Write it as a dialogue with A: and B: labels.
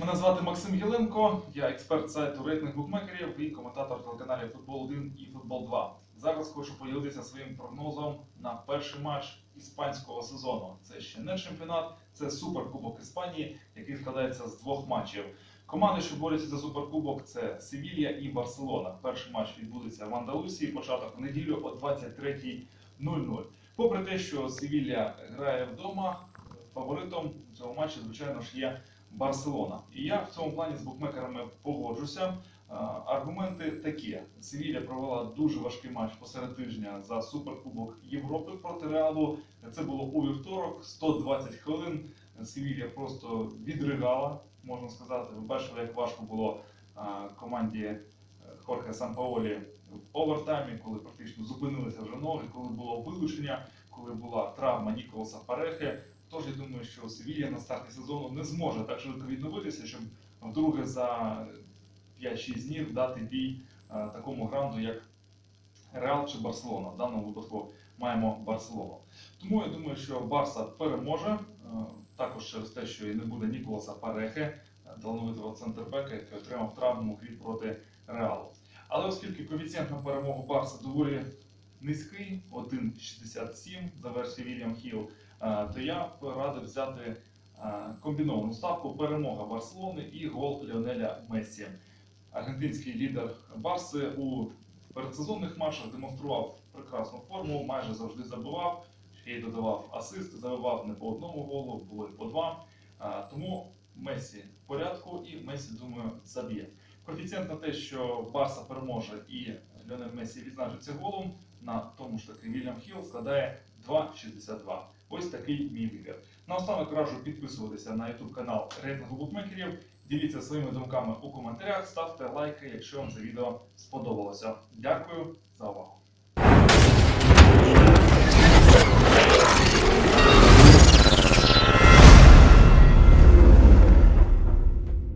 A: Мене звати Максим Єленко, я експерт сайту рейтинг букмекерів і коментатор телеканалів Футбол 1 і Футбол 2. Зараз хочу поділитися своїм прогнозом на перший матч іспанського сезону. Це ще не чемпіонат, це суперкубок Іспанії, який складається з двох матчів. Команди, що борються за суперкубок, це Севілья і Барселона. Перший матч відбудеться в Андалусії, початок в неділю о 23.00. Попри те, що Севілья грає вдома, фаворитом цього матчу, звичайно ж, є Барселона. І я в цьому плані з букмекерами погоджуся. Аргументи такі: Севілля провела дуже важкий матч посеред тижня за суперкубок Європи проти Реалу. Це було у вівторок, 120 хвилин. Севілля просто відригала, можна сказати. Ви бачили, як важко було команді е, Хорхе Сампаолі в овертаймі, коли практично зупинилися вже ноги, коли було вилучення, коли була травма Ніколаса Парехи. Тож я думаю, що Севілля на старті сезону не зможе так швидко відновитися, щоб вдруге за 5-6 днів дати бій е, такому гранду, як Реал чи Барселона. В даному випадку маємо Барселону. Тому я думаю, що Барса переможе. е, Також через те, що і не буде Ніколаса Парехи, е, талановитого центрбека, який отримав травму грі проти Реалу. Але оскільки коефіцієнт на перемогу Барса доволі низький, 1,67 за версією Вільям Хіл, е, то я б радив взяти е, комбіновану ставку перемога Барселони і гол Ліонеля Мессі. Аргентинський лідер Барси у передсезонних матчах демонстрував прекрасну форму, майже завжди забивав, ще додавав асист, забивав не по одному голу, було й по два. Е, Тому Месі в порядку і Месі, думаю, заб'є. Коефіцієнт на те, що Барса переможе і Леонель Месі відзначиться голом, на тому ж таки Вільям Хіл складає 2,62. Ось такий мій вибір. Наостанок раджу підписуватися на YouTube канал рейтингу букмекерів. Діліться своїми думками у коментарях, ставте лайки, якщо вам це відео сподобалося. Дякую за увагу.